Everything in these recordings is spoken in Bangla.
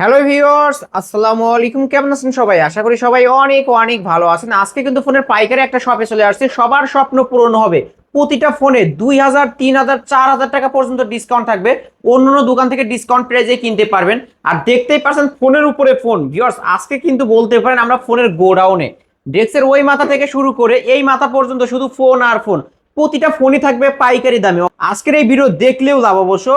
হ্যালো ভিউয়ার্স আসসালামু আলাইকুম কেমন আছেন সবাই? আশা করি সবাই অনেক অনেক ভালো আছেন। আজকে কিন্তু ফোনের পাইকারি একটা শপে চলে আসছে। সবার স্বপ্ন পূরণ হবে। প্রতিটা ফোনে দুই হাজার, তিন হাজার, চার হাজার টাকা পর্যন্ত ডিসকাউন্ট থাকবে। অন্য অন্য দোকান থেকে ডিসকাউন্ট প্রাইজে কিনতে পারবেন। আর দেখতেই পারছেন ফোনের উপরে ফোন ভিউয়ার্স আজকে কিন্তু বলতে পারেন আমরা ফোনের গোডাউনে। ডেস্কের ওই মাথা থেকে শুরু করে এই মাথা পর্যন্ত শুধু ফোন আর ফোন প্রতিটা ফোনই থাকবে পাইকারি দামে। আজকের এই ভিডিও দেখলেও লাভ অবশ্য।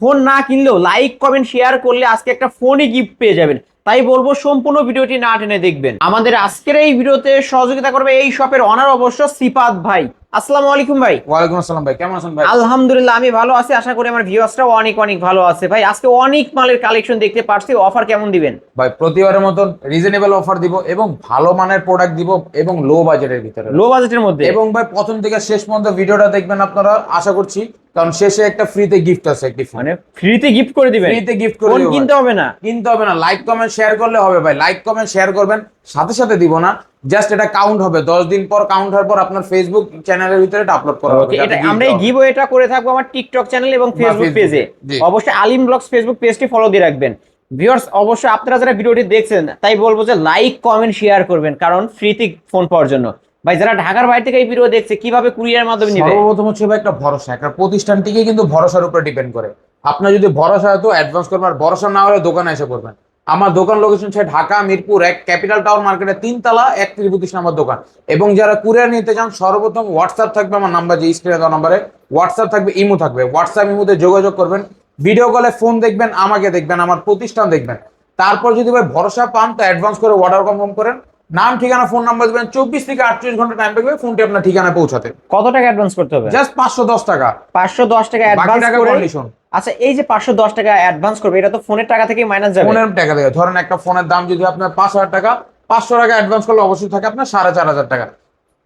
ফোন না কিনলেও লাইক কমেন্ট শেয়ার করলে আজকে একটা ফোনই গিফট পেয়ে যাবেন। তাই বলব, সম্পূর্ণ ভিডিওটি না টেনে দেখবেন। আমাদের আজকের এই ভিডিওতে সহযোগিতা করবে এই শপের অনার অবশ্য সিপাত ভাই। আসসালামু আলাইকুম ভাই। ওয়ালাইকুম আসসালাম ভাই কেমন আছেন ভাই? আলহামদুলিল্লাহ আমি ভালো আছি। আশা করি আমার ভিউয়ার্সরাও অনেক অনেক ভালো আছে। ভাই আজকে অনেক মালের কালেকশন দেখতে পারছি। অফার কেমন দিবেন? ভাই প্রতিবারের মতন রিজনেবল অফার দিব এবং ভালো মানের প্রোডাক্ট দিব এবং লো বাজেটের ভিতরে। লো বাজেটের মধ্যে? এবং ভাই প্রথম থেকে শেষ পর্যন্ত ভিডিওটা দেখবেন আপনারা। আশা করছি কারণ শেষে একটা ফ্রিতে গিফট আছে একটি মানে ফ্রিতে গিফট করে দিবেন। ফ্রিতে গিফট করে ফোন দেবো কিনতে হবে না। কিনতে হবে না। লাইক কমেন্ট শেয়ার করলে হবে ভাই। লাইক কমেন্ট শেয়ার করবেন। সাথে সাথে দিব না। জাস্ট এটা কাউন্ট হবে। দশ দিন পর কাউন্ট হওয়ার পর আপনার ফেসবুক চ্যানেলের ভিতরে এটা আপলোড করা হবে। এটা আমরা এই দেওয়া হবে। গিভ এটা করে থাকব আমার টিকটক চ্যানেল এবং ফেসবুক পেজে। অবশ্যই আলিম ব্লগস ফেসবুক পেজটি ফলো দিয়ে রাখবেন। ভিউয়ার্স অবশ্যই আপনারা যারা ভিডিওটি দেখছেন তাই বলব যে লাইক কমেন্ট শেয়ার করবেন কারণ ফ্রিতে ফোন পাওয়ার জন্য। ভাই, যারা ঢাকার বাইরে থেকে এই ভিডিও দেখছে, কীভাবে কুরিয়ার মাধ্যমে নিবে? সর্বপ্রথম হচ্ছে ভাই একটা ভরসা। একটা প্রতিষ্ঠানটিকে কিন্তু ভরসার উপরে ডিপেন্ড করে। আপনার যদি ভরসা হয় তো অ্যাডভান্স করবেন, আর ভরসা না হলে দোকানে এসে করবেন আমার দোকান লোকেশন হচ্ছে ঢাকা, মিরপুর, এক ক্যাপিটাল টাউন মার্কেটে তিনতলা, এক বত্রিশ নাম্বার দোকান। এবং যারা কুরিয়ার নিতে চান, সর্বপ্রথম হোয়াটসঅ্যাপ থাকবে আমার নাম্বার যে স্ক্রিনে দেওয়া নাম্বারে হোয়াটসঅ্যাপ থাকবে, ইমো থাকবে। হোয়াটসঅ্যাপ ইমোতে যোগাযোগ করবেন। ভিডিও কলে ফোন দেখবেন, আমাকে দেখবেন, আমার প্রতিষ্ঠান দেখবেন। তারপর যদি ভাই ভরসা পান, তো অ্যাডভান্স করে অর্ডার কনফার্ম করেন। নাম ঠিকানা ফোন নাম্বার দেবেন। চব্বিশ থেকে আটচল্লিশ ঘণ্টা টাইম লাগবে ফোনটি আপনার ঠিকানায় পৌঁছাতে। কত টাকা অ্যাডভান্স করতে হবে? জাস্ট পাঁচশো দশ টাকা। পাঁচশো দশ টাকা অ্যাডভান্স করে কন্ডিশন আচ্ছা এই যে পাঁচশো দশ টাকা অ্যাডভান্স করবে এটা তো ফোনের টাকা থেকে মাইনাস যাবে। ফোনের টাকা দেবে ধরেন একটা ফোনের দাম যদি আপনার পাঁচ হাজার টাকা পাঁচশো টাকা অ্যাডভান্স করলে অবশ্যই থাকে আপনার সাড়ে চার হাজার টাকা।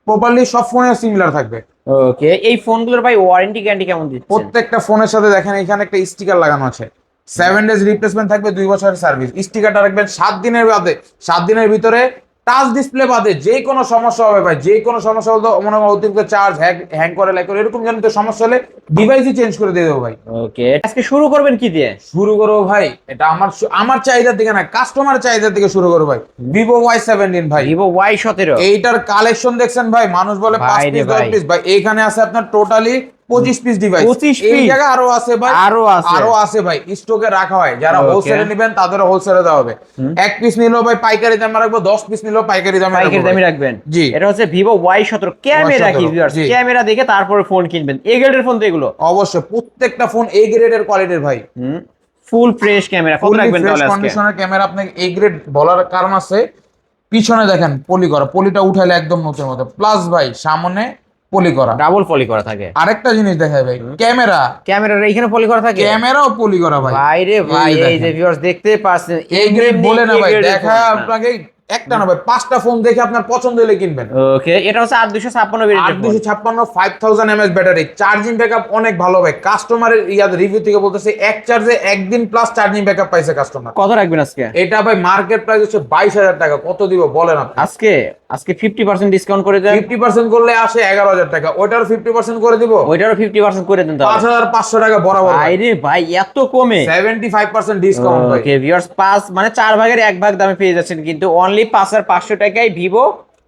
প্রপারলি সব ফোনে সিমিলার থাকবে। ওকে এই ফোনগুলোর ভাই ওয়ারেন্টি গ্যারান্টি কেমন দিচ্ছে প্রত্যেকটা ফোনের সাথে দেখেন এখানে একটা স্টিকার লাগানো আছে। সেভেন ডেজ রিপ্লেসমেন্ট থাকবে দুই বছরের সার্ভিস স্টিকারটা রাখবেন সাত দিনের বাদে। সাত দিনের ভিতরে টাচ ডিসপ্লে বাদে যে কোনো সমস্যা হবে ভাই যে কোনো সমস্যা হলে মনে হয় অতিরিক্ত চার্জ হ্যাং করে লাইক করে এরকম জনিত সমস্যা হলে ডিভাইসই চেঞ্জ করে দিয়ে দেবো ভাই। ওকে আজকে শুরু করবেন কি দিয়ে? শুরু করব ভাই এটা আমার আমার চাহিদার দিকে না কাস্টমার চাহিদার দিকে শুরু করব ভাই। ভিভো ওয়াই সেভেন্টিন ভাই। ভিভো ওয়াই সতেরো। এইটার কালেকশন দেখছেন ভাই মানুষ বলে পাঁচ পিস দশ ভাই। পিস ভাই এইখানে আছে আপনার টোটালি পঁচিশ পিস ডিভাইস 25 এই piece? জায়গায় আরও আছে ভাই। আরও আছে। আরও আছে ভাই। স্টকে রাখা হয়। যারা. হোলসেলে নেবেন তাদেরও হোলসেলে দেওয়া হবে। এক পিস নিলেও ভাই পাইকারি দামে রাখব দশ পিস নিলেও পাইকারি দামে পাইকারি দামি। রাখবেন। জি। এটা হচ্ছে ভিভো ওয়াই সতেরো। ক্যামেরা কি ভিউয়ার্স ক্যামেরা দেখে তারপরে ফোন কিনবেন। এই গ্রেডের ফোন তো এগুলো। অবশ্যই। প্রত্যেকটা ফোন এ গ্রেডের কোয়ালিটির ভাই। ফুল ফ্রেশ ক্যামেরা কত রাখবেন তাহলে আজকে? কন্ডিশনের ক্যামেরা আপনাকে এ গ্রেড বলার কারণ আছে। পিছনে দেখেন পলি করা পলিটা উঠাইলে একদম নতুন মতো। প্লাস ভাই সামনে পলি করা। ডাবল পলি করা থাকে। আরেকটা জিনিস দেখাই ভাই ক্যামেরা। ক্যামেরার এইখানে পলি করা থাকে? ক্যামেরাও পলি করা ভাই। ভাই রে ভাই এই এই যে ভিউয়ার্স দেখতে পাচ্ছেন এই গ্রেড বলে না ভাই দেখা আপনাকে একটা না পাঁচটা ফোন দেখে আপনার পছন্দ হলে কিনবেন। ওকে এটা হচ্ছে আট দুশো ছাপ্পান্ন আট দুশো ছাপ্পান্ন five thousand mAh battery charging backup অনেক ভালো ভাই। কাস্টমারের ইয়াদ রিভিউ থেকে বলতেছে এক চার্জে একদিন প্লাস চার্জিং ব্যাকআপ পাইছে কাস্টমার কত রাখবেন আজকে? এটা ভাই মার্কেট প্রাইস হচ্ছে বাইশ হাজার টাকা। কত দিব বলেন আপনি? আজকে? আজকে ফিফটি পার্সেন্ট ডিসকাউন্ট করে দেন। ফিফটি পার্সেন্ট করলে আসে এগারো হাজার টাকা। ওইটার ফিফটি পার্সেন্ট করে দিব? ওইটারও ফিফটি পার্সেন্ট করে দেন পাঁচ তাহলে হাজার পাঁচশো টাকা বরাবর ভাই। রে ভাই এত কমে। সেভেন্টি ফাইভ পার্সেন্ট ডিসকাউন্ট ভাই। ওকে ভিউয়ার্স পাঁচ মানে চার ভাগের এক ভাগ দামে পেয়ে যাচ্ছেন কিন্তু অনলি পাঁচ হাজার পাঁচশো টাকায় ভিভো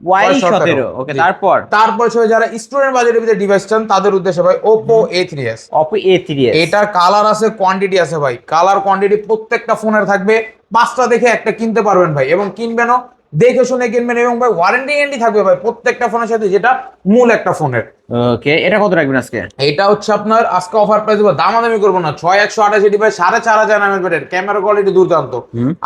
ওয়াই Y17 সতেরো। ওকে তারপর? তারপর যারা স্টুডেন্ট বাজেটের ভিতরে ডিভাইস চান তাদের উদ্দেশ্যে ভাই Oppo A three S Oppo A three এটার কালার আছে কোয়ান্টিটি আছে ভাই। কালার কোয়ান্টিটি প্রত্যেকটা ফোনের থাকবে। পাঁচটা দেখে একটা কিনতে পারবেন ভাই এবং কিনবেনও দেখে শুনে কিনবেন এবং ভাই ওয়ারেন্টি গ্যারান্টি থাকবে ভাই প্রত্যেকটা ফোনের সাথে যেটা মূল একটা ফোনের ওকে এটা কত রাখবেন আজকে? এটা হচ্ছে আপনার আজকে অফার প্রাইস দেবো দামাদামি করব না ছয় একশো আঠাশি ভাই সাড়ে চার হাজার ক্যামেরা কোয়ালিটি দুর্দান্ত।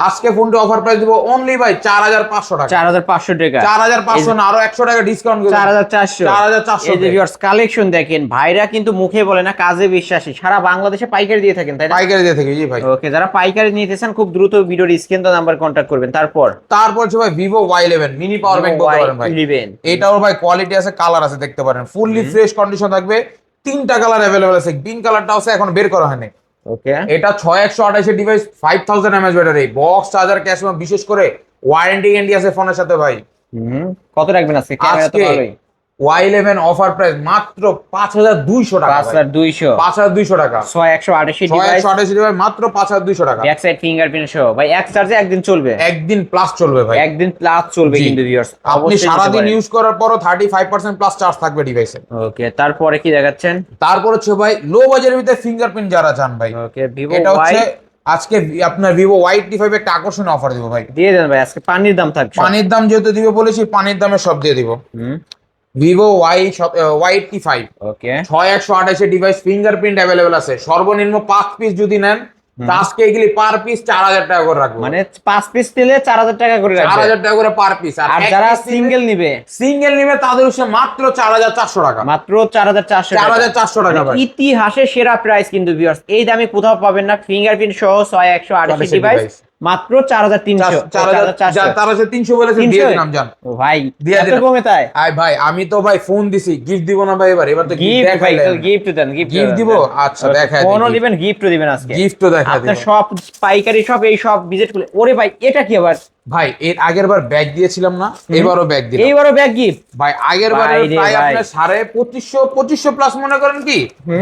আজকে ফোনটি অফার প্রাইস দেবো অনলি ভাই চার হাজার পাঁচশো টাকা। চার হাজার পাঁচশো টাকা। চার হাজার পাঁচশো না আরও একশো টাকা ডিসকাউন্ট চার হাজার চারশো। 4,400 এই যে ভিউয়ার্স কালেকশন দেখেন ভাইরা কিন্তু মুখে বলে না কাজে বিশ্বাসী। সারা বাংলাদেশে পাইকারি দিয়ে থাকেন তাই পাইকারি দিয়ে থেকে জি ভাই। ওকে যারা পাইকারি নিতে চান খুব দ্রুত ভিডিওর স্ক্রিন তো নাম্বার কন্ট্যাক্ট করবেন। তারপর? তারপর হচ্ছে ভাই Vivo Y eleven mini power bank বলতে পারেন ভাই। ইলেভেন এটাও ভাই কোয়ালিটি আছে কালার আছে দেখতে পারেন। ফুললি ফ্রেশ কন্ডিশন থাকবে। তিনটা কালার অ্যাভেলেবল আছে। গ্রিন কালারটা আছে এখন বের করা হয়নি। ওকে এটা ছয় একশো আঠাশের device five thousand mAh battery box charger cash বিশেষ করে ওয়ারেন্টি গ্যারান্টি আছে ফোনের সাথে ভাই। হুম। কত রাখবেন আজকে? ক্যামেরা তো আজকে ভালোই। ওয়াই ইলেভেন অফার প্রাইস মাত্র পাঁচ হাজার দুইশো টাকা পাঁচ হাজার দুইশো। পাঁচ হাজার দুইশো টাকা। ছয় একশো আটাশি ছয় একশো আঠাশি ডিভাইস মাত্র পাঁচ হাজার দুইশো টাকা। ব্যাক সাইড ফিঙ্গারপ্রিন্ট সহ। ভাই এক চার্জে একদিন চলবে। একদিন প্লাস চলবে ভাই। একদিন প্লাস চলবে কিন্তু ভিউয়ার্স আপনি সারাদিন ইউজ করার পরও thirty five percent plus charge থাকবে ডিভাইসে ওকে তারপরে কি দেখাচ্ছেন? তারপর হচ্ছে ভাই লো বাজারের ভিতরে ফিঙ্গারপ্রিন্ট যারা চান ভাই। ওকে ভিভো এটা হচ্ছে আজকে আপনার ভিভো ওয়াই টি ফাইভ একটা আকর্ষণীয় অফার দিব ভাই। দিয়ে দেন ভাই আজকে পানির দাম থাকবে পানির দাম যেহেতু দিবে বলেছি পানির দামে সব দিয়ে দিব। হুম। Vivo Y Y T five okay ছয় একশো আঠাশে ডিভাইস ফিঙ্গারপ্রিন্ট অ্যাভেলেবেল আছে। সর্বনিম্ন পাঁচ পিস যদি নেন আজকে এগুলি পার পিস চার হাজার টাকা করে রাখব। মানে পাঁচ পিস নিলে চার হাজার টাকা করে চার হাজার টাকা করে পার পিস আর যারা সিঙ্গেল নিবে? সিঙ্গেল নিবে তাদের হচ্ছে মাত্র চার হাজার চারশো টাকা। মাত্র চার হাজার চারশো চার হাজার চারশো টাকা ইতিহাসে সেরা প্রাইস কিন্তু ভিউয়ার্স এই দামে কোথাও পাবেন না। ফিঙ্গারপ্রিন্ট সহ ছয় একশো আটাশি ডিভাইস। মাত্র চার হাজার তিনশো। চার হাজার তিনশো বলেছে দিয়ে দিলাম জান। ভাই দিয়ে দিলাম। কমে তাই? আয় ভাই আমি তো ভাই ফোন দিছি গিফট দিব না ভাই এবার এবার তো গিফট গিফট ভাই গিফট দেন গিফট দিব? আচ্ছা দেখাই ফোনও দিবেন গিফটও দিবেন আজকে। গিফট তো দেখা আপনার সব পাইকারি সব এই সব ভিজিট করলে ওরে ভাই এটা কি আবার? ভাই এর আগের বার ব্যাগ দিয়েছিলাম না এবারও ব্যাগ দিলাম। এইবারও ব্যাগ গিফট ভাই আগের বার প্রায়। আপনার সাড়ে পঁচিশশো পঁচিশশো প্লাস মনে করেন কি?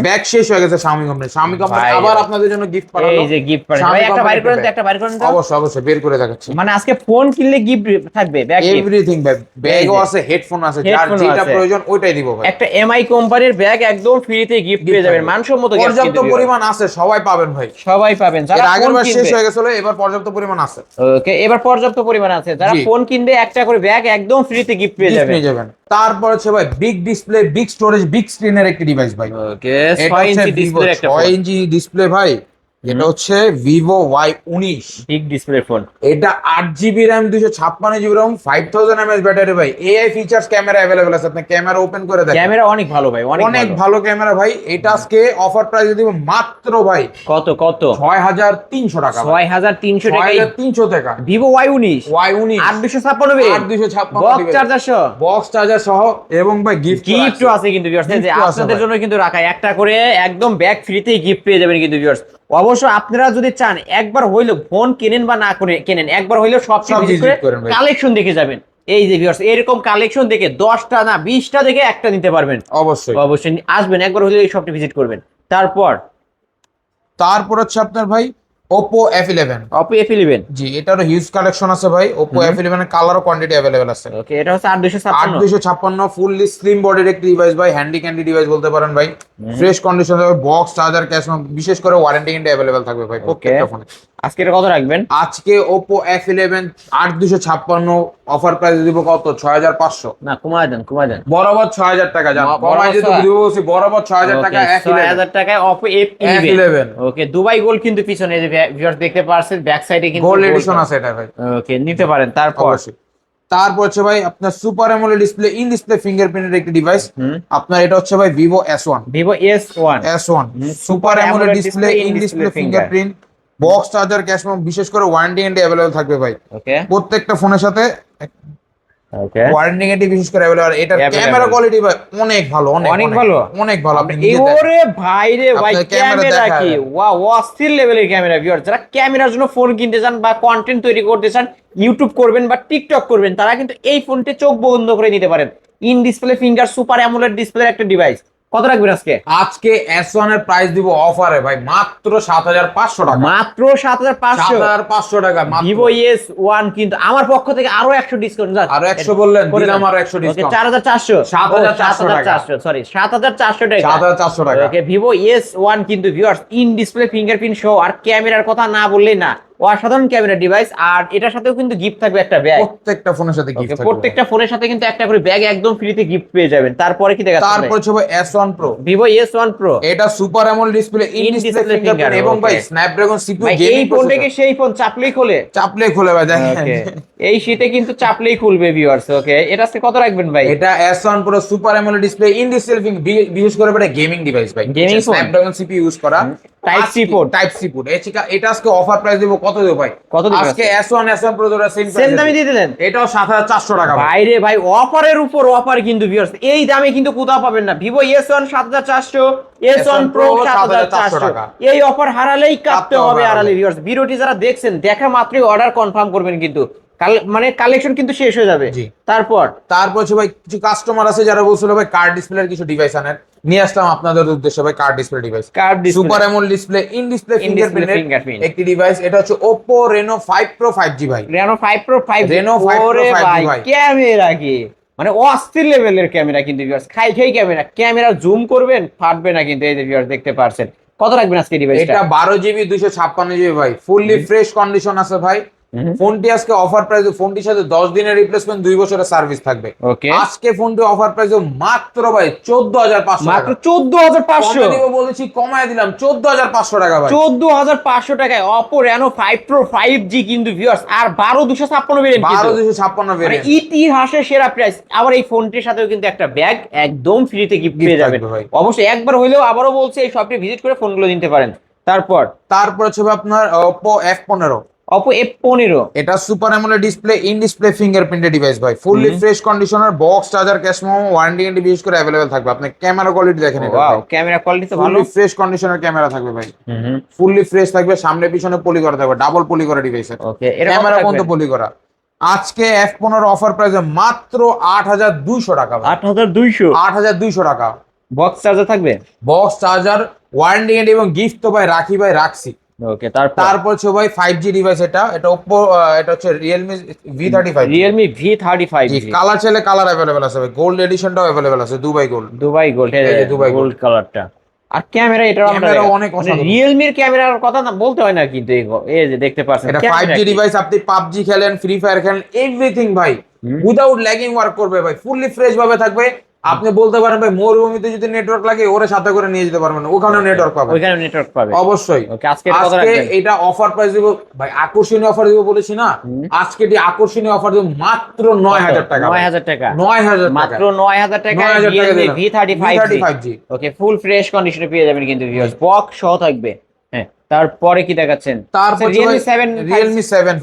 ব্যাগ শেষ হয়ে গেছে স্বামী কোম্পানি স্বামী কোম্পানি আবার আপনাদের জন্য গিফট পাঠালো। এই যে গিফট Xiaomi ভাই একটা বাইর করেন তো একটা বাইর করেন তো। অবশ্যই অবশ্যই বের করে দেখাচ্ছি। মানে আজকে ফোন কিনলে গিফট থাকবে ব্যাগ গিফট এভরিথিং ব্যাগ ব্যাগও আছে হেডফোন আছে যার যেটা প্রয়োজন ওইটাই দিব ভাই। একটা এমআই কোম্পানির ব্যাগ একদম ফ্রিতে গিফট পেয়ে যাবেন। মানসম্মত gift পর্যাপ্ত পরিমাণ আছে সবাই পাবেন ভাই। সবাই পাবেন। যারা আগের বার শেষ হয়ে গেছিল এবার পর্যাপ্ত পরিমাণ আছে। ওকে এবার পর্যাপ্ত পরিমাণ আছে। যারা ফোন কিনবে একটা করে ব্যাগ একদম ফ্রিতে গিফট পেয়ে যাবে। পেয়ে যাবেন। তারপর হচ্ছে ভাই big display big storage big স্ক্রিনের একটি ডিভাইস ভাই। ওকে 6 ইঞ্চি ডিসপ্লে একটা 6 ইঞ্চি ডিসপ্লে ভাই। এটা হচ্ছে ভিভো ওয়াই উনিশ। বিগ ডিসপ্লে ফোন এটা আট জিবি র্যাম দুশো ছাপ্পান্ন GB RAM five thousand mAh battery ভাই। এআই ফিচার্স ক্যামেরা অ্যাভেলেবল আছে। আপনি ক্যামেরা ওপেন করে দেখেন। ক্যামেরা অনেক ভালো ভাই অনেক ভালো। ক্যামেরা ভাই। এটা আজকে অফার প্রাইস দিব মাত্র ভাই কত কত? ছয় হাজার তিনশো টাকা ছয় হাজার তিনশো ছয় টাকা তিনশো টাকা। ভিভো ওয়াই উনিশ। ওয়াই উনিশ। আট দুশো ছাপ্পান্ন আট দুশো ছাপ্পান্ন বক্স চার্জার সহ বক্স চার্জার সহ এবং ভাই গিফট গিফটও আছে। কিন্তু আপনাদের জন্য কিন্তু রাখা। একটা করে একদম ব্যাগ ফ্রিতেই গিফট পেয়ে যাবেন কিন্তু ভিউয়ার্স অবশ্য আপনারা যদি চান একবার হইল ফোন কেনেন বা না করে কেনেন একবার হইল সব কালেকশন দেখে যাবেন। এই যে ভিউয়ার্স এরকম কালেকশন দেখে দশটা না বিশটা দেখে একটা নিতে পারবেন। অবশ্যই। অবশ্যই। আসবেন একবার হইলে এই শপটি ভিজিট করবেন। তারপর? তারপর হচ্ছে আপনার ভাই Oppo F eleven Oppo F eleven জি এটারও হিউজ কালেকশন আছে ভাই। ওপো এফ ইলেভেন এর কালার ও কোয়ান্টিটি অ্যাভেলেবেল আছে। ওকে এটা হচ্ছে আট দুশো আট ছাপ্পান্ন দুশো ছাপ্পান্ন ফুললি স্লিম বডির একটি ডিভাইস ভাই হ্যান্ডি ক্যান্ডি ডিভাইস বলতে পারেন ভাই। Fresh condition box charger cash বিশেষ করে ওয়ারেন্টি কিন্তু অ্যাভেলেবেল থাকবে ভাই প্রত্যেকটা ফোনে আজকে কত রাখবেন? আজকে ওপো এফ ইলেভেন আট দুশো ছাপ্পান্ন অফার প্রাইস দিব কত? ছয় হাজার পাঁচশো। না কমায় দেন কমায় দেন। বরাবর ছয় হাজার টাকা বরাবর যেহেতু ছয়- দিব বরাবর ছয় হাজার টাকা এফ ছয় হাজার টাকায় eleven eleven okay Dubai gold কিন্তু পিছনে যে ভিউয়ার্স দেখতে পারছেন ব্যাক সাইডে কিন্তু গোল্ড এডিশন আছে। এটা ভাই। ওকে নিতে পারেন তারপর? তারপর হচ্ছে ভাই আপনার super AMOLED display in display ফিঙ্গারপ্রিন্টের একটি ডিভাইস আপনার এটা হচ্ছে ভাই Vivo S one Vivo S one S one super AMOLED display in display fingerprint box charger cash বিশেষ করে ওয়ারেন্টি গ্যারান্টি অ্যাভেলেবল থাকবে ভাই। ওকে প্রত্যেকটা ফোনের সাথে ওকে ওয়ারেন্টি গ্যারান্টি বিশেষ করে অ্যাভেলেবল এটার ক্যামেরা কোয়ালিটি অনেক ভালো অনেক অনেক ভালো? অনেক ভালো। আপনি নিজে ভাই রে ভাই ক্যামেরা ক্যামেরা কি? ওয়াও অস্থির লেভেলের ক্যামেরা ভিউয়ার যারা ক্যামেরার জন্য ফোন কিনতে চান বা কন্টেন্ট তৈরি করতে চান ইউটিউব করবেন বা টিকটক করবেন তারা কিন্তু এই ফোনটি চোখ বন্ধ করে নিতে পারেন। In display finger super AMOLED display একটা ডিভাইস কত রাখবেন আজকে? আজকে এস ওয়ানের প্রাইস দিব অফারে ভাই মাত্র সাত হাজার পাঁচশো টাকা। মাত্র সাত হাজার পাঁচশো? হাজার পাঁচশো টাকা ভিভো এস ওয়ান কিন্তু আমার পক্ষ থেকে আরও একশো ডিসকাউন্ট আরও একশো বললেন দিলাম আরও একশো ডিসকাউন্ট চার হাজার চারশো। সাত হাজার চারশো সরি সাত হাজার চারশো টাকা। সাত হাজার চারশো টাকা। ভিভো এস ওয়ান কিন্তু viewers in display fingerprint show আর ক্যামেরার কথা না বললেই না। অসাধারণ ক্যামেরা ডিভাইস আর এটার সাথেও কিন্তু গিফট থাকবে একটা ব্যাগ প্রত্যেকটা ফোনের সাথে গিফট থাকবে প্রত্যেকটা ফোনের সাথে কিন্তু একটা করে ব্যাগ একদম ফ্রিতে গিফট পেয়ে যাবেন। তারপরে কি দেখা তারপর one pro Vivo S one pro এটা super AMOLED display in display fingerprint এবং ভাই. স্ন্যাপড্রাগন সিপিইউ ভাই এই গেমিং ফোনটাকে সেই ফোন চাপলেই খোলে। চাপলে খুলে ভাই দেখেন। এই শীতে কিন্তু চাপলেই খুলবে ভিউয়ার্স ওকে এটা আজকে কত রাখবেন ভাই? এটা S one pro super AMOLED display in display বিশেষ করে এটা গেমিং ডিভাইস ভাই। গেমিং? স্ন্যাপড্রাগন সিপিইউ ইউজ করা। C port। Type C port এটা আজকে অফার প্রাইস দেবো কত দেবো ভাই? কত আজকে সেম সেম দামে দিয়ে দিলেন? এটাও সাত হাজার চারশো টাকা ভাই। বাইরে ভাই অফারের উপর অফার কিন্তু ভিউয়ার্স এই দামে কিন্তু কোথাও পাবেন না। ভিভো এস ওয়ান সাত হাজার চারশো এস ওয়ান প্রো সাত হাজার চারশো টাকা। এই অফার হারালেই কাঁপতে হবে হারালে। ভিউয়ার্স ভিডিওটি যারা দেখছেন দেখা মাত্রই অর্ডার কনফার্ম করবেন কিন্তু। মানে কালেকশন কিন্তু শেষ হয়ে যাবে। তারপর? তারপর হচ্ছে ভাই কিছু কাস্টমার আছে যারা বলছিল ভাই কার্ড ডিসপ্লের কিছু ডিভাইস আনেন। নিয়ে আসলাম আপনাদের উদ্দেশ্যে ভাই card display device card super এমন ডিসপ্লে ইন ডিসপ্লে ফিঙ্গারপ্রিন্ট একটি ডিভাইস এটা হচ্ছে Oppo Reno 5 Pro 5G ভাই। Reno 5 pro 5 Reno 5 Pro 5G ভাই। ক্যামেরা কি? মানে অস্থির লেভেলের ক্যামেরা কিন্তু ভিউয়ার্স খাই খাই ক্যামেরা। ক্যামেরা জুম করবেন ফাটবে না কিন্তু এই যে ভিউয়ার্স দেখতে পারছেন। কত রাখবেন আজকে ডিভাইসটা এটা বারো জিবি দুইশো ছাপ্পান্ন জিবি ভাই। ফুললি ফ্রেশ কন্ডিশন আছে ভাই। ফোনটি আজকে অফার প্রাইস ফোনটির সাথে দশ দিনের রিপ্লেসমেন্ট দুই বছরের সার্ভিস থাকবে। আজকে ফোনটি অফার প্রাইস মাত্র ভাই চোদ্দ হাজার পাঁচশো মাত্র চোদ্দ হাজার পাঁচশো। বলেছি কমায় দিলাম চোদ্দ হাজার পাঁচশো টাকা চোদ্দ হাজার পাঁচশো টাকায় Oppo Reno five pro five G কিন্তু ভিউয়ার্স আর বারো দুশো ছাপ্পান্ন ভেরিয়েন্ট বারো দুশো ছাপ্পান্ন মানে ভেরিয়েন্ট ইতিহাসের সেরা প্রাইস আবার এই ফোনটির সাথেও কিন্তু একটা ব্যাগ একদম ফ্রিতে গিফট পেয়ে যাবেন। অবশ্যই একবার হইলেও আবারও বলছে এই শপটি ভিজিট করে ফোনগুলো নিতে পারেন। তারপর? তারপর হচ্ছে আপনার Oppo এফ পনেরো। অপো এফ পনেরো। এটা super AMOLED display in display fingerprinted device ভাই। Fully fresh conditioner box charger cash memo warranty guarantee বিশেষ করে অ্যাভেলেবল থাকবে। আপনি ক্যামেরা কোয়ালিটি দেখেন এটা ওয়াও ক্যামেরা কোয়ালিটি তো ভালো। ফ্রেশ কন্ডিশনের ক্যামেরা থাকবে ভাই। ফুললি ফ্রেশ থাকবে সামনে পিছনে পলি করা থাকবে ডাবল পলি করা ডিভাইসের ওকে এটা ক্যামেরা পর্যন্ত পলি করা। আজকে এফ পনেরো অফার প্রাইসে মাত্র আট হাজার দুইশো টাকা আট হাজার দুইশো? আট হাজার দুইশো টাকা। বক্স চার্জার থাকবে? বক্স চার্জার ওয়ারেন্টি গ্যারান্টি এবং গিফট তো ভাই রাখি ভাই রাখছি। ওকে তারপর? তারপর হচ্ছে ভাই ফাইভ জি ডিভাইস এটা এটা ওপ্পো এটা হচ্ছে Realme V thirty five colour চাইলে কালার অ্যাভেলেবেল আছে ভাই গোল্ড এডিশনটাও অ্যাভেলেবেল আছে দুবাই গোল্ড দুবাই গোল্ড এই যে দুবাই গোল্ড কালারটা আর ক্যামেরা এটা ক্যামেরা অনেক অসাধারণ। রিয়েলমির ক্যামেরার কথা না বলতে হয় না কিন্তু এই যে দেখতে পাচ্ছেন এটা camera ফাইভ জি ডিভাইস আপনি পাবজি খেলেন ফ্রি ফায়ার খেলেন এভরিথিং ভাই। উইদাউট ল্যাগিং ওয়ার্ক করবে ভাই ফুললি ফ্রেশ ভাবে থাকবে। আপনি বলতে পারেন ভাই মরুভূমিতে যদি নেটওয়ার্ক লাগে ওরে সাথে করে নিয়ে যেতে পারবেন ওখানেও নেটওয়ার্ক পাবেন। ওইখানে নেটওয়ার্ক পাবে। অবশ্যই। আজকে এটা এটা অফার প্রাইস দিব। ভাই আকর্ষণীয় অফার দিব বলেছি না? আজকে এটি আকর্ষণীয় অফার দিব মাত্র নয় হাজার টাকা নয় হাজার টাকা। নয় হাজার মাত্র নয় হাজার টাকা 9,000 টাকা। V thirty five V35G okay full fresh কন্ডিশনে পেয়ে যাবেন কিন্তু ভিউয়ার্স বক্স সহ থাকবে। হ্যাঁ তারপরে কি দেখাচ্ছেন? তারপর Realme seven Realme seven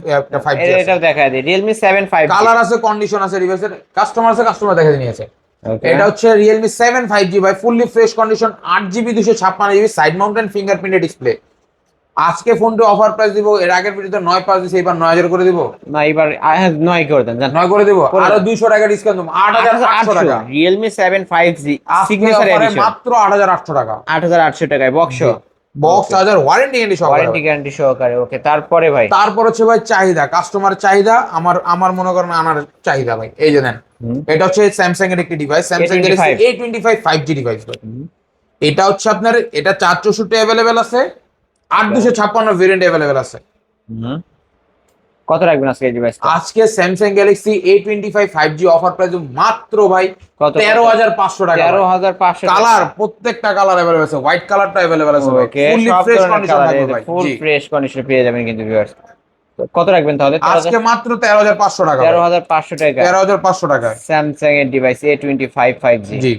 five G এটাও দেখা যায় রিয়েলমি সেভেন ফাইভ কালার আছে কন্ডিশন আছে ডিভাইসের কাস্টমার আছে কাস্টমার দেখে নিয়েছে। এটা হচ্ছে রিয়েলমি সেভেন ফাইভ জি ভাই ফুললি ফ্রেশ কন্ডিশন আট জিবি দুশো ছাপ্পান্ন GB side mounted fingerprinted display আজকে ফোনটি অফার প্রাইস দিব এর আগের ভিডিওতে নয় পাঁচ দিচ্ছে এবার নয় হাজার করে দিব। না এবার আহ, নয় করে দেন নয় করে দিব আরও দেন। দুইশো টাকা ডিসকাউন্ট দেবো আট হাজার আটশো টাকা। Realme seven five G signature edition মাত্র আট হাজার আটশো টাকা। আট হাজার আটশো টাকায় box box charger warranty guarantee সহ ওয়ারেন্টি গ্যারান্টি সহকারে ওকে তারপরে ভাই। তারপর হচ্ছে ভাই চাহিদা কাস্টমার চাহিদা আমার আমার মনে করেন আনার চাহিদা ভাই এই যে হুম। এটা হচ্ছে স্যামসাং এর একটি ডিভাইস স্যামসাং এর A25 A twenty five five G device এটা হচ্ছে আপনার এটা চার চৌষট্টি অ্যাভেলেবেল আছে আট দুশো ছাপ্পান্ন ভেরিয়েন্ট অ্যাভেলেবেল আছে। কত রাখবেন আজকে ডিভাইস আজকে Samsung Galaxy A twenty five five G offer price মাত্র ভাই তেরো হাজার পাঁচশো টাকা তেরো হাজার পাঁচশো কালার প্রত্যেকটা কালার অ্যাভেলেবেল আছে। হোয়াইট কালারটা অ্যাভেলেবেল আছে ভাই। Okay fully fresh condition colour ভাই। ফুল ফ্রেশ কন্ডিশনে পেয়ে যাবেন কিন্তু ভিউয়ার্স কত রাখবেন তাহলে? আজকে মাত্র তেরো হাজার পাঁচশো টাকা। তেরো হাজার পাঁচশো টাকা। তেরো হাজার পাঁচশো টাকায় স্যামসাং এর device A twenty five five G G.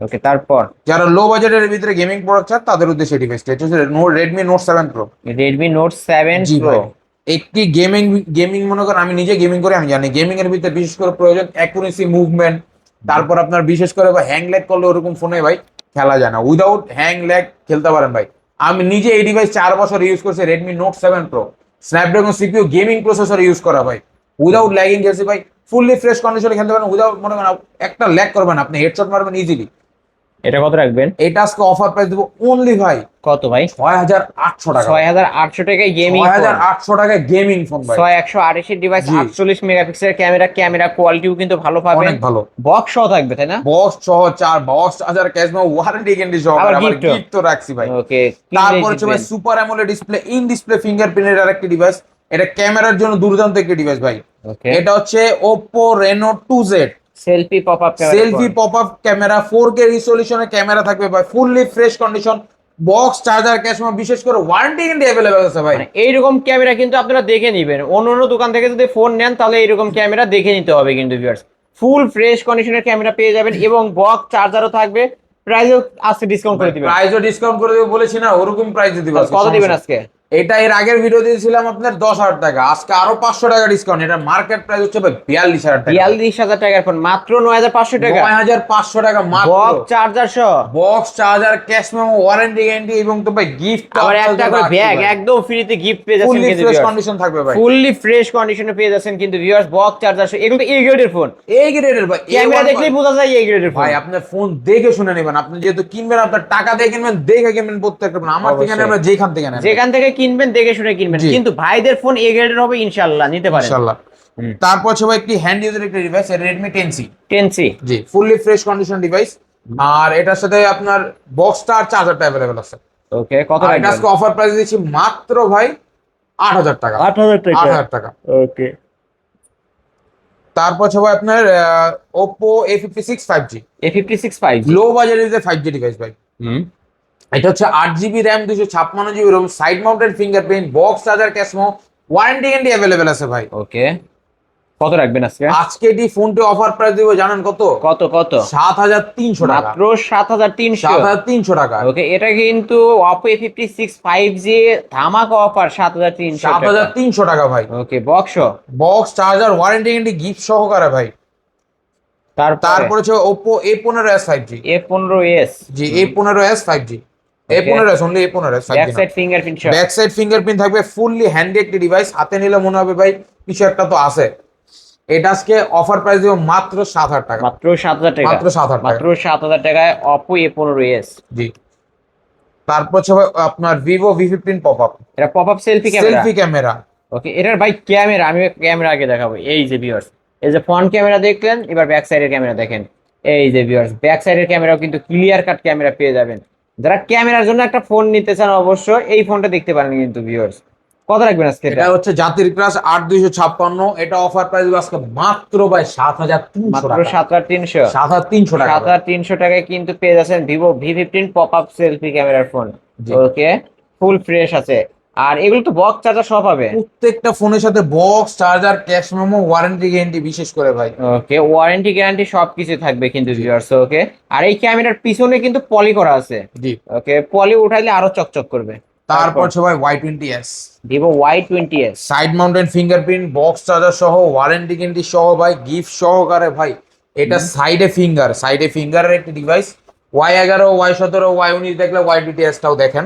Okay তারপর? যারা লো বাজেটের ভিতরে গেমিং প্রোডাক্ট চান তাদের উদ্দেশ্যে ডিভাইসটা এটা হচ্ছে Redmi note seven pro Redmi note seven G pro একটি গেমিং গেমিং মনে করেন আমি নিজে গেমিং করে আমি জানি। গেমিং এর ভিতরে বিশেষ করে প্রয়োজন অ্যাকুরেসি মুভমেন্ট তারপর আপনার বিশেষ করে হ্যাং ল্যাগ করলে ওরকম ফোনে ভাই খেলা যায় না। উইদাউট হ্যাং ল্যাগ খেলতে পারেন ভাই। আমি নিজে এই ডিভাইস চার বছর ইউজ করছি Redmi note seven pro Snapdragon CPU gaming processor use করা ভাই। উইদাউট ল্যাগিং জার্সি ভাই ফুললি ফ্রেশ কন্ডিশনে খেলতে পারেন উইদাউট মনে করেন, একটা ল্যাগ করবেন আপনি হেডশট মারবেন ইজিলি এটা কত রাখবেন? এটা আজকে অফার প্রাইস দেবো অনলি ভাই। কত ভাই? ছয় হাজার আটশো টাকা। ছয় হাজার আটশো টাকায় গেমিং ছয় হাজার আটশো টাকায় গেমিং ফোন ভাই। ছয় একশো আড়াইশের ডিভাইস। আটচল্লিশ মেগাপিক্সেলের ক্যামেরা ক্যামেরা কোয়ালিটিও কিন্তু ভালো পাবেন। অনেক ভালো। বক্স সহ থাকবে তাই না? বক্স সহ চার box charger cash warranty guarantee সহ আবার। গিফট তো রাখছি ভাই। ওকে তারপর হচ্ছে ভাই super AMOLED display in display ফিঙ্গারপ্রিন্টের আরেকটি ডিভাইস এটা ক্যামেরার জন্য দুর্দান্ত একটি ডিভাইস ভাই। এটা হচ্ছে Oppo Reno 2Z Selfie pop up selfie pop up camera 4K রিসলিউশনের camera থাকবে ভাই fully fresh condition box charger cash বিশেষ করে ওয়ারেন্টি গ্যারান্টি अवेलेबल আছে ভাই মানে এইরকম ক্যামেরা কিন্তু আপনারা দেখে নিবেন অন্য অন্য দোকান থেকে যদি ফোন নেন তাহলে এইরকম ক্যামেরা দেখে নিতে হবে কিন্তু ভিউয়ার্স ফুল ফ্রেশ কন্ডিশনের ক্যামেরা পেয়ে যাবেন এবং বক্স চার্জারও থাকবে প্রাইসও আজকে ডিসকাউন্ট করে দিবেন প্রাইসও ডিসকাউন্ট করে দেবো বলেছি না ওরকম প্রাইস দিব আজকে, কত দিবেন সমস্যা নেই। আজকে এটা এর আগের ভিডিও দিয়েছিলাম আপনার দশ হাজার টাকা। আজকে আরও পাঁচশো টাকা ডিসকাউন্ট এটা মার্কেট প্রাইস হচ্ছে বিয়াল্লিশ হাজার টাকা। বিয়াল্লিশ হাজার টাকার ফোন মাত্র নয় হাজার পাঁচশো টাকা। নয় হাজার পাঁচশো টাকা মাত্র। বক চার্জার সহ। Box charger cash memo warranty guarantee এবং তো ভাই গিফট আবার একটা করে ব্যাগ একদম ফ্রিতে গিফট পেয়ে যাচ্ছেন ফুললি ফ্রেশ কন্ডিশন থাকবে ভাই। ফুললি ফ্রেশ কন্ডিশনে পেয়ে যাচ্ছেন কিন্তু ভিউয়ার্স বক্স চার্জার এগুলো তো এই গ্রেডের ফোন এই গ্রেডের ভাই। ক্যামেরা দেখলেই বোঝা যায় এই গ্রেডের ফোন ভাই আপনার ফোন দেখে শুনে নেবেন। আপনি যেহেতু কিনবেন আপনার টাকা দিয়ে কিনবেন দেখে কিনবেন প্রত্যেকটা ফোন আমার থেকে। নেবেন যেখান থেকে যেখান থেকে কিনবেন দেখে শুনে কিনবেন। কিন্তু ভাইদের ফোন এ গ্রেডের হবে ইনশাআল্লাহ নিতে পারেন। ইনশাআল্লাহ। তারপর ভাই একটি হ্যান্ড ইউজার একটা device Redmi ten C ten C জি ফুললি ফ্রেশ কন্ডিশন ডিভাইস আর এটার সাথে আপনার বক্সটা আর চার্জারটা অ্যাভেলেবেল আছে। ওকে কত এটা আজকে অফার প্রাইস দিচ্ছি মাত্র ভাই আট হাজার টাকা। আট হাজার আট হাজার টাকা। ওকে তারপর হচ্ছে ভাই আপনার Oppo A fifty six five G A fifty six five low বাজারের যে ফাইভ জি ডিভাইস ভাই। হুম। এটা হচ্ছে আট জিবি র্যাম দুশো ছাপ্পান্ন GB ROM side mounted fingerprint box charger cash memo warranty guarantee available আছে ভাই। ওকে কত রাখবেন আজকে? আজকে এটি ফোনটি অফার প্রাইস দিব জানেন কত? কত কত? সাত হাজার তিনশো টাকা। মাত্র সাত হাজার তিনশো? সাত হাজার তিনশো টাকা। ওকে এটা কিন্তু A fifty six five G ধামাকা অফার সাত হাজার তিনশো সাত হাজার তিনশো টাকা ভাই। Okay box box charger warranty guarantee gift সহকারে ভাই। তারপর? তারপর হচ্ছে ওপো এ পনেরো এস ফাইভ জি এ পনেরো এস জি এ পনেরো S five G A Okay. পনেরো এস অনলি এ পনেরো S five back side fingerprint back side fingerprint থাকবে ফুললি হ্যান্ডি একটি ডিভাইস হাতে নিলে মনে হবে ভাই কিছু একটা তো আছে। এটা আজকে অফার প্রাইস দিব মাত্র সাত হাজার টাকা। মাত্র সাত হাজার টাকা। মাত্র সাত হাজার টাকা। মাত্র সাত হাজার টাকায় অপো এ পনেরো এস জি। তারপর হচ্ছে আপনার Vivo V fifteen pop up এটা pop up selfie camera selfie camera okay এটার ভাই ক্যামেরা আমি ক্যামেরা আগে দেখাবো। এই যে ভিউয়ার্স এই যে ফ্রন্ট ক্যামেরা দেখলেন এবার ব্যাক সাইডের ক্যামেরা দেখেন। এই যে ভিউয়ার্স ব্যাক সাইডের ক্যামেরাও কিন্তু ক্লিয়ার কাট ক্যামেরা পেয়ে যাবেন। যারা ক্যামেরার জন্য একটা ফোন নিতে চান অবশ্যই এই ফোনটা দেখতে পারেন কিন্তু ভিউয়ার্স কত রাখবেন আজকে এটা? হচ্ছে জাতির ক্লাস আট দুইশো ছাপ্পান্ন এটা অফার প্রাইস আজকে মাত্র ভাই সাত হাজার তিনশো মাত্র সাত হাজার তিনশো। সাত হাজার তিনশো টাকা সাত হাজার তিনশো টাকায় কিন্তু পেয়ে যাচ্ছেন Vivo V fifteen pop up selfie ক্যামেরার ফোন। ওকে ফুল ফ্রেশ আছে। আর এগুলো তো বক্স চার্জার সব হবে প্রত্যেকটা ফোনের সাথে box charger cash memo warranty guarantee বিশেষ করে ভাই। ওকে ওয়ারেন্টি গ্যারান্টি সবকিছু থাকবে কিন্তু ভিউয়ার্স ওকে আর এই ক্যামেরার পিছনে কিন্তু পলি করা আছে। জি। ওকে পলি উঠাইলে আরও চকচক করবে। তারপর ভাই Y twenty S Vivo Y twenty S side mountain fingerprint box charger সহ ওয়ারেন্টি গ্যারেন্টি সহ ভাই গিফট সহকারে ভাই এটা সাইডে ফিঙ্গার সাইডে ফিঙ্গারের একটি ডিভাইস ওয়াই এগারো ওয়াই সতেরো ওয়াই উনিশ দেখলে ওয়াই টাও দেখেন।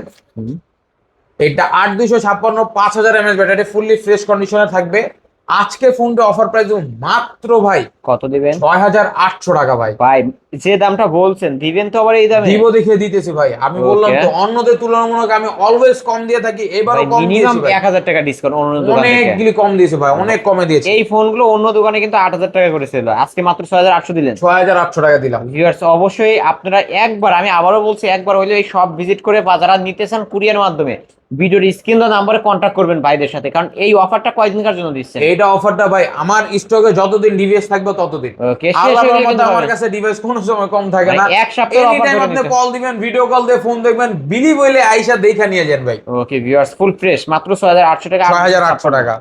এটা আট দুইশো ছাপ্পান্ন পাঁচ হাজার এমএস ব্যাটারি ফুললি ফ্রেশ কন্ডিশনে থাকবে। আজকে ফোনটা অফার প্রাইস মাত্র ভাই কত দিবেন? ছয় হাজার আটশো টাকা ভাই। ভাই যে দামটা বলছেন দিবেন তো আবার এই দামে? দিব দেখে দিতেছি ভাই। আমি বললাম তো অন্যদের তুলনামূলক আমি অলওয়েজ কম দিয়ে থাকি এবারও কম দিয়েছি এক হাজার টাকা ডিসকাউন্ট অন্য দোকানে অনেকগুলি কম দিয়েছে ভাই অনেক কমে দিয়েছে। এই ফোনগুলো অন্য দোকানে কিন্তু আট হাজার টাকা করেছিল আজকে মাত্র ছয় হাজার আটশো দিলেন। ছয় হাজার আটশো টাকা দিলাম। ভিউয়ার্স অবশ্যই আপনারা একবার আমি আবারও বলছি একবার হইলে এই সব ভিজিট করে বা যারা নিতে চান কুরিয়ার মাধ্যমে। ভিডিওর স্ক্রিন নাম্বারে কন্ট্যাক্ট করবেন ভাইদের সাথে কারণ এই অফারটা কয়দিনকার জন্য দিচ্ছেন? এইটা অফারটা ভাই আমার স্টকে যতদিন ডিভাইস থাকবে ততদিন। ওকে আল্লাহর রহমতে আমার কাছে ডিভাইস কোনো সময় কম থাকে না। এক সপ্তাহ এনি টাইম আপনি কল দিবেন ভিডিও কল দিয়ে ফোন দেখবেন বিলি বইলে আইসা দেখা নিয়ে যান ভাই। ওকে ভিউয়ার্স ফুল ফ্রেশ মাত্র ছয় হাজার আটশো টাকা। ছয় হাজার আটশো টাকা।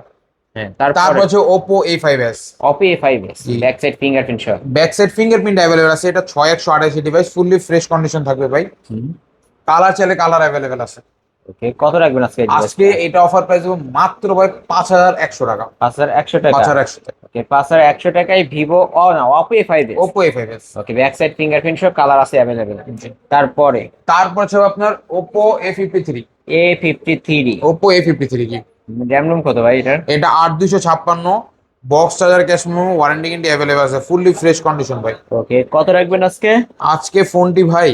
হ্যাঁ তারপর? হচ্ছে Oppo A five S back side fingerprint সহ। ব্যাক সাইড ফিঙ্গারপ্রিন্ট অ্যাভেলেবেল আছে এটা ছয় একশো আঠাশি ডিভাইস ফুললি ফ্রেশ কন্ডিশন থাকবে ভাই। কালার চাইলে কালার অ্যাভেলেবেল আছে। ওকে কত রাখবেন আজকে আজকে? এটা অফার প্রাইস মাত্র ভাই পাঁচ হাজার একশো টাকা। পাঁচ হাজার একশো টাকা? পাঁচ হাজার একশো টাকা। ওকে পাঁচ হাজার একশো টাকায় ভিভো ও না Oppo A five S okay back side fingerprint সহ কালার আছে অ্যাভেলেবেল তারপরে? তারপর হচ্ছে আপনার Oppo A fifty three A fifty three Oppo A fifty three G. RAM ROM কত ভাই এটা আট দুশো ছাপ্পান্ন box charger cash memo warranty কিন্তু অ্যাভেলেবেল আছে ফুললি ফ্রেশ কন্ডিশন ভাই। ওকে কত রাখবেন আজকে? আজকে ফোনটি ভাই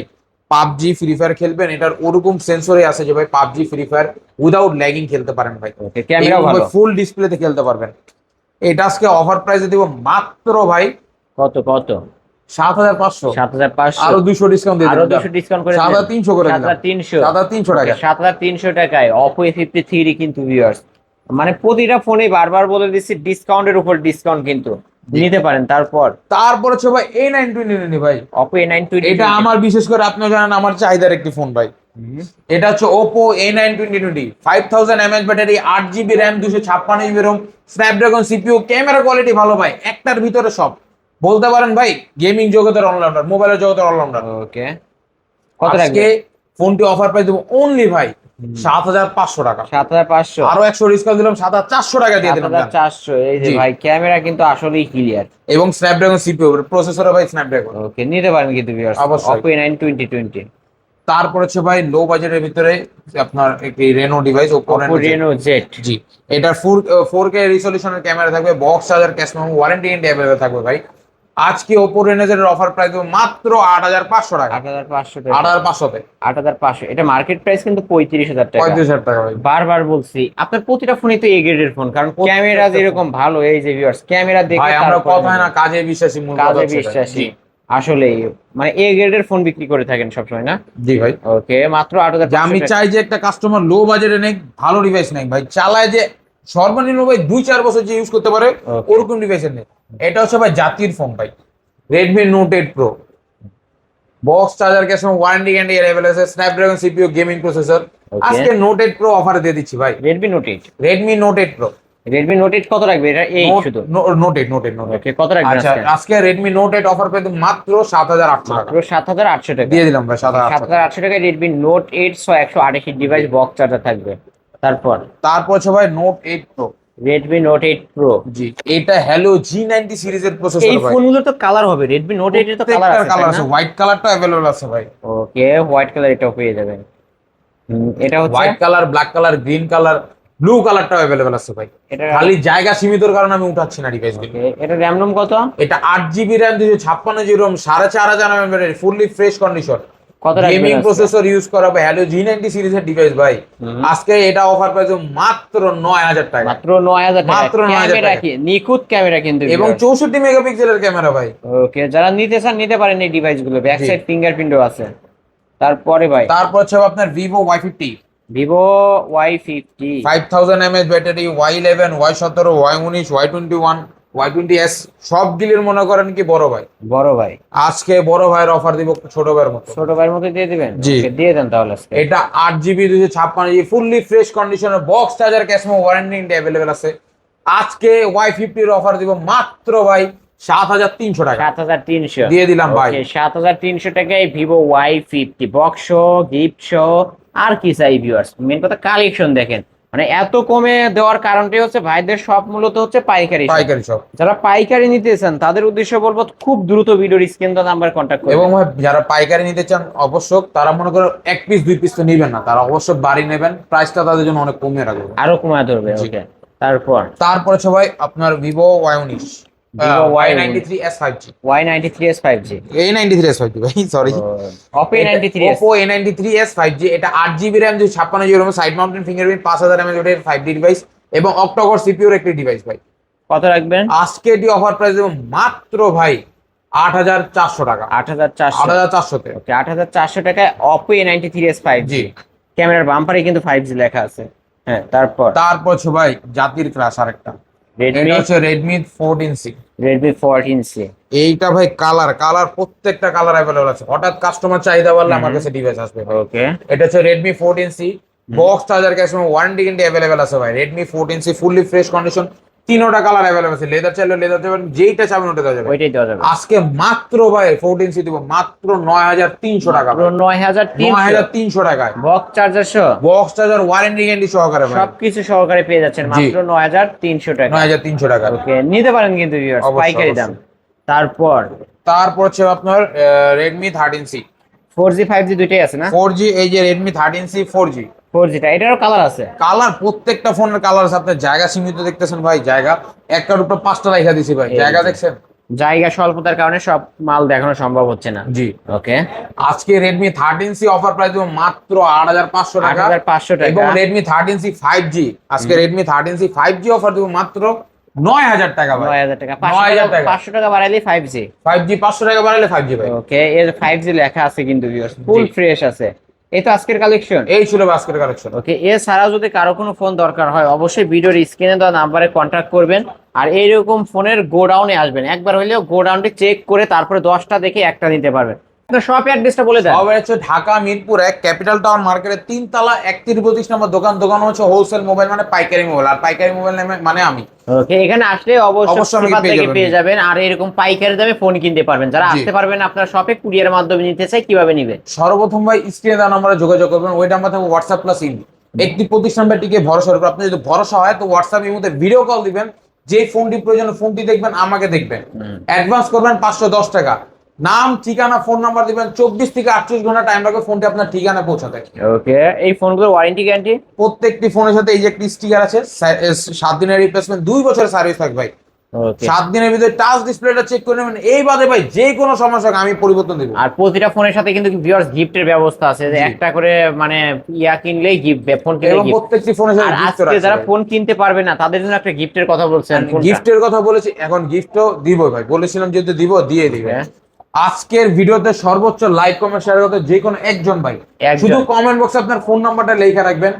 পাবজি ফ্রি ফায়ার খেলবেন এটার ওরকম সেন্সরে আছে যে ভাই PUBG free fire without lagging খেলতে পারেন ভাই। ক্যামেরা ভালো। ফুল ডিসপ্লেতে খেলতে পারবেন। এটা আজকে অফার প্রাইসে দিব মাত্র ভাই কত কত? সাত হাজার পাঁচশো। সাত হাজার পাঁচশো। আরও দুশো ডিসকাউন্ট দিয়ে আরও দুশো ডিসকাউন্ট করে সাত হাজার তিনশো করে সাত হাজার তিনশো। সাত হাজার তিনশো টাকা। সাত হাজার তিনশো টাকায় অপো এ ফিফটি থ্রি কিন্তু ভিউয়ার্স মানে প্রতিটা ফোনে বারবার বলে দিচ্ছি ডিসকাউন্টের উপর ডিসকাউন্ট কিন্তু। নিতে পারেন। তারপর? তারপর হচ্ছে ভাই এ নাইন টোয়েন্টি ভাই। অপো এ নাইন টোয়েন্টি এটা আমার বিশেষ করে আপনি জানেন আমার চাহিদার একটি ফোন ভাই। এটা হচ্ছে Oppo A nine twenty twenty five thousand mAh battery আট জিবি র্যাম দুশো ছাপ্পান্ন GB ROM Snapdragon CPU camera quality ভালো ভাই একটার ভিতরে সব। বলতে পারেন ভাই গেমিং জগতের অলরাউন্ডার মোবাইলের জগতের অলরাউন্ডার ওকে কত আজকে ফোনটি অফার প্রাইস দেবো অনলি ভাই সাত হাজার পাঁচশো টাকা। সাত হাজার পাঁচশো। আরও একশো ডিসকাউন্ট দিলাম সাত হাজার চারশো টাকা দিয়ে দিলাম চারশো এই যে ভাই ক্যামেরা কিন্তু আসলেই ক্লিয়ার এবং স্ন্যাপড্রাগন সিপিইউ প্রসেসরে ভাই স্ন্যাপড্রাগন ওকে নিতে পারেন কিন্তু ভিউয়ার্স অবশ্যই। A9 2020 তারপর হচ্ছে ভাই লো বাজেটের ভিতরে আপনার একটি Reno device Oppo Reno Z জি এটা ফোর ফোর কে রিসলিউশনের ক্যামেরা থাকবে box charger cash memo warranty India থাকবে ভাই। আজকে ওপো রেনেজের অফার প্রাইস মাত্র আট হাজার পাঁচশো টাকা। আট হাজার পাঁচশো আট টাকা হাজার পাঁচশোতে আট হাজার পাঁচশো। এটা মার্কেট প্রাইস কিন্তু পঁয়ত্রিশ হাজার টাকা। পঁয়ত্রিশ হাজার টাকা বারবার বলছি আপনার প্রতিটা ফোনই তো এ গ্রেডের ফোন কারণ ক্যামেরা। যেরকম ভালো এই যে ভিউয়ার্স ক্যামেরা দেখে আমরা কথা না কাজে বিশ্বাসী কাজে বিশ্বাসী। আসলে মানে এ গ্রেডের ফোন বিক্রি করে থাকেন সবসময় না? জি ভাই। ওকে মাত্র আট হাজার আমি চাই যে একটা কাস্টমার লো বাজেটে নেই ভালো ডিভাইস নেই ভাই চালায় যে সর্বনিম্ন ভাই দুই চার বছর যে ইউজ করতে পারে. ওরকম ডিভাইসের নেই এটা হচ্ছে ভাই জাতির ফোন ভাই। Redmi Note eight Pro box charger case warranty guarantee available আছে স্ন্যাপড্রাগন সিপিইউ গেমিং প্রসেসর আজকে নোট এইট প্রো অফারে দিয়ে দিচ্ছি ভাই। Redmi Note eight Redmi Note eight Pro Redmi Note eight কত রাখবে? এটা এই শুধু? Note eight Note eight Note eight okay কত রাখবেন আচ্ছা আজকে? রেডমি নোট এইট অফার পেতে মাত্র সাত হাজার আটশো টাকা। মাত্র সাত হাজার আটশো টাকা। দিয়ে দিলাম ভাই সাত হাজার সাত হাজার আটশো টাকায় রেডমি নোট এইট ছয় একশো আঠাশি ডিভাইস বক্স চার্জার থাকবে। তারপর? তারপর হচ্ছে ভাই Note eight Pro Redmi Note eight Pro জি। এটা হ্যালো জি নাইনটি সিরিজের এই প্রসেসর ভাই। ফোনগুলো তো কালার হবে। রেডমি নোট এইট তো কালার আছে কালার আছে। হোয়াইট কালারটা অ্যাভেলেবল আছে ভাই। ওকে হোয়াইট কালার এটাও পেয়ে যাবেন। এটা হচ্ছে white colour black colour green colour blue কালারটাও অ্যাভেলেবল আছে ভাই। এটা খালি জায়গা সীমিতর কারণে আমি উঠাচ্ছি না ডিভাইসগুলো Okay, এটা র্যাম রোম কত? এটা আট জিবি র্যাম দুশো ছাপ্পান্ন জিবি রোম সাড়ে চার হাজার এমএর ফুললি ফ্রেশ কন্ডিশন কত গেমিং প্রসেসর ইউজ করা হ্যালো জি নাইনটি সিরিজের ডিভাইস ভাই। আজকে এটা অফার প্রাইস মাত্র নয় হাজার টাকা। মাত্র নয় হাজার মাত্র 9,000 ক্যামেরা টাকা। নিখুঁত ক্যামেরা কিন্তু এবং চৌষট্টি মেগাপিক্সেলের ক্যামেরা ভাই। ওকে যারা নিতে চান নিতে পারেন এই ডিভাইসগুলো। ব্যাক। সাইড ফিঙ্গারপ্রিন্টও আছে। তারপরে ভাই? তারপর হচ্ছে আপনার Vivo Y fifty Vivo Y fifty five thousand mAh battery Y eleven Y সতেরো ওয়াই উনিশ Y twenty one Y twenty S সব গিলের মনে করেন কি বড় ভাই? বড় ভাই। আজকে বড় ভাইয়ের অফার দিব ছোট ভাইয়ের মতো। ছোট ভাইয়ের মধ্যে দিয়ে দিবেন? জি। দিয়ে দেন তাহলে এটা আট জিবি দুশো ছাপ্পান্ন জিবি ফুললি ফ্রেশ কন্ডিশনের box charger cash memo warranty available আছে। আজকে ওয়াই ফিফটির অফার দিব মাত্র ভাই সাত হাজার তিনশো টাকা। সাত হাজার তিনশো। দিয়ে দিলাম ভাই। সাত হাজার তিনশো টাকায় Vivo Y fifty box gift সহ আর কি চাই ভিউয়ার্স মেন কথা কালেকশন দেখেন। মানে এত কমে দেওয়ার কারণটাই হচ্ছে ভাইদের সব মূলত হচ্ছে পাইকারি পাইকারি সব যারা পাইকারি নিতে চান তাদের উদ্দেশ্য বলব খুব দ্রুত ভিডিওর স্ক্রিন নাম্বার কন্ট্যাক্ট এবং যারা পাইকারি নিতে চান অবশ্য তারা মনে করো এক পিস দুই পিস তো নেবেন না তারা অবশ্য বাড়ি নেবেন প্রাইসটা তাদের জন্য অনেক কমে রাখবে। আরও কমে ধরবে। ওকে তারপর? তারপরে সবাই আপনার ভিভো ওয়াই উনিশ। Vivo Y Y19 three S five G Y ninety three S five G এই ninety three S five G ভাই sorry Oppo ninety three S Oppo three S five G এটা আট জিবি র্যাম দুই ছাপ্পান্ন জিবি সাইড মাউন্টেন ফিঙ্গারপ্রিন্ট পাঁচ হাজার এমএচ ফাইভ ডি ডিভাইস এবং অক্টোকর সিপিউর একটি ডিভাইস ভাই। কত রাখবেন? আজকে এটি অফার প্রাইস মাত্র ভাই আট হাজার চারশো টাকা। আট হাজার চারশো। আট হাজার চারশোতে। ওকে আট হাজার চারশো টাকায় Oppo A ninety three S five G. ক্যামেরার বাম্পারে কিন্তু ফাইভ জি লেখা আছে। হ্যাঁ তারপর? তারপর ভাই জাতির ক্লাস আরেকটা। রেডমি হচ্ছে Redmi fourteen C Redmi fourteen C এইটা ভাই কালার কালার প্রত্যেকটা কালার अवेलेबल আছে। হঠাৎ কাস্টমার চাহিদা বাড়লে আমার কাছে ডিভাইস আসবে ওকে এটা হচ্ছে Redmi fourteen C box charger cash warranty কিন্তু অ্যাভেলেবেল আছে ভাই। Redmi fourteen C fully fresh condition তিনোটা কালার অ্যাভেলেবেল আছে। লেদার চাইলে লেদার চাইবেন যেইটা চাবেন ওটা দেওয়া যাবে। ওইটাই দেওয়া যাবে। আজকে মাত্র ভাই ফোরটিন সি দিব মাত্র নয় হাজার তিনশো টাকা পুরো নয় হাজার নয় হাজার তিনশো টাকায়। বক্স চার্জার সহ? বক্স চার্জার ওয়ারেন্টি গ্যারান্টি সহকারে ভাই। সবকিছু সহকারে পেয়ে যাচ্ছেন মাত্র নয় হাজার তিনশো টাকা নয় হাজার তিনশো টাকা ওকে নিতে পারেন কিন্তু অবশ্যই, পাইকারি দাম। তারপর? তারপর হচ্ছে আপনার Redmi thirteen C four G five G দুইটাই আছে না? ফোর জি এই যে রেডমি থার্টিন সি ফোর জিটা এটারও কালার আছে। কালার প্রত্যেকটা ফোনের কালার আছে আপনার জায়গা সীমিত দেখতেছেন ভাই জায়গা একটার উপর পাঁচটা রেখা দিছি ভাই জায়গা দেখছেন? জায়গা স্বল্পতার কারণে সব মাল দেখানো সম্ভব হচ্ছে না। জি। ওকে আজকে থার্টিন অফার প্রাইস দেবো মাত্র আট হাজার পাঁচশো টাকা। পাঁচশো এবং টাকা Redmi thirteen C five G আজকে Redmi thirteen C five G offer দেবো মাত্র নয় হাজার টাকা ভাই। নয় হাজার টাকা নয় পাঁচশো টাকা টাকা। পাঁচশো টাকা বাড়াইলে ফাইভ জি ফাইভ জি পাঁচশো টাকা বাড়ালে ফাইভ জি ভাই। ওকে এর ফাইভ জি লেখা আছে কিন্তু ফুল ফ্রেশ আছে। এই তো আজকের কালেকশন এই ছিল আজকের কালেকশন ওকে এছাড়াও যদি কারও কোনো ফোন দরকার হয় অবশ্যই ভিডিওর স্ক্রিনে দেওয়া নাম্বারে কন্ট্যাক্ট করবেন। আর এইরকম ফোনের গোডাউনে আসবেন। একবার হলেও গোডাউনটি চেক করে তারপরে দশটা দেখে একটা নিতে পারবেন। আপনার শপ অ্যাড্রেসটা বলে দেন। হচ্ছে ঢাকা মিরপুর এক ক্যাপিটাল টাউন মার্কেটের নম্বর দোকান। দোকান হচ্ছে হোলসেল মোবাইল মানে পাইকারি মোবাইল আর পাইকারি মোবাইল মানে আমি। ওকে এখানে আসলে অবশ্যই পেয়ে থেকে যাবেন। পেয়ে যাবেন। আর এরকম পাইকারি দামে ফোন কিনতে পারবেন। যারা আসতে পারবেন আপনার শপে কুরিয়ার মাধ্যমে নিতে চাই কীভাবে সর্বপ্রথম ভাই স্ক্রিনে দেওয়া নম্বরে যোগাযোগ করবেন। ওই নাম্বার থেকে হোয়াটসঅ্যাপ প্লাস ইন্ডি একটি প্রতিষ্ঠানটা টিকে ভরসা আপনি যদি ভরসা হয় তো হোয়াটসঅ্যাপ এর মধ্যে ভিডিও কল দিবেন। যে ফোনটি প্রয়োজন ফোনটি দেখবেন আমাকে দেখবেন। অ্যাডভান্স করবেন পাঁচশো দশ টাকা। নাম ঠিকানা ফোন নাম্বার দিবেন। চব্বিশ থেকে আটচল্লিশ ঘণ্টা টাইম লাগবে ফোনটি আপনার ঠিকানা পৌঁছাতে। ওকে এই ফোনগুলোর ওয়ারেন্টি গ্যারান্টি প্রত্যেকটি ফোনের সাথে এই যে একটি স্টিকার আছে সাত দিনের রিপ্লেসমেন্ট দুই বছরের সার্ভিস থাকবে ভাই। ওকে সাত দিনের ভিতরে টাচ ডিসপ্লেটা চেক করে নেবেন। এই বাদে ভাই যে কোনো সমস্যা হোক আমি পরিবর্তন দিব। আর প্রতিটা ফোনের সাথে কিন্তু ভিউয়ার্স গিফটের ব্যবস্থা আছে। যে একটা করে মানে ইয়া কিনলেই গিফট ফোন কিনলে এবং প্রত্যেকটি ফোনের সাথে আজকে যারা ফোন কিনতে পারবে না তাদের জন্য একটা গিফটের কথা বলছেন গিফটের কথা বলেছি এখন গিফটও দিব ভাই। বলেছিলাম যেহেতু দিব দিয়ে দিবে। হ্যাঁ। আজকের ভিডিওতে সর্বোচ্চ লাইক কমেন্ট শেয়ার করতে যে কোনো একজন ভাই। শুধু কমেন্ট বক্সে আপনার ফোন নাম্বারটা লেখা রাখবেন।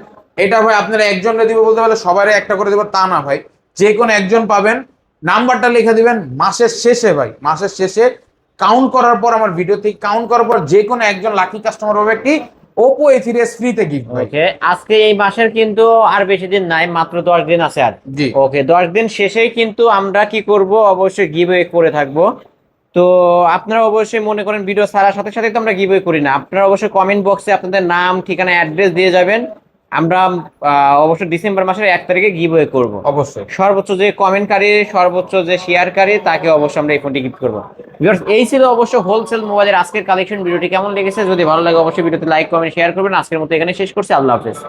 এটা ভাই আপনারা একজনকে দিব বলতে পারলে সবারই একটা করে দিব তা না ভাই। যে কোনো একজন পাবেন। নাম্বারটা লিখে দিবেন মাসের শেষে ভাই। মাসের শেষে কাউন্ট করার পর আমার ভিডিওতে কাউন্ট করার পর যে কোনো একজন লাকি কাস্টমার হবে একটি ওপো এ এস ফ্রিতে গিফট ওকে আজকে এই মাসের কিন্তু আর বেশি দিন নাই মাত্র দশ দিন আছে আর। ওকে দশ দিন শেষেই কিন্তু আমরা কি করব? অবশ্যই গিভওয়ে করে থাকব। তো আপনারা অবশ্যই মনে করেন ভিডিও ছাড়ার সাথে সাথে তো আমরা গিভওয়ে করি না। আপনারা অবশ্যই কমেন্ট বক্সে আপনাদের নাম ঠিকানা অ্যাড্রেস দিয়ে যাবেন। আমরা অবশ্যই ডিসেম্বর মাসের এক তারিখে গিভ গিভওয়ে করব। অবশ্যই। সর্বোচ্চ যে কমেন্টকারী সর্বোচ্চ যে শেয়ারকারী তাকে অবশ্যই আমরা এই ফোনটি গিফট করব। এই ছিল অবশ্য হোলসেল মোবাইলের আজকের কালেকশন ভিডিওটি কেমন লেগেছে? যদি ভালো লাগে অবশ্যই ভিডিওতে লাইক কমেন্ট শেয়ার করবেন। আজকের মতো এখানে শেষ করছি। আল্লাহ হাফেজ।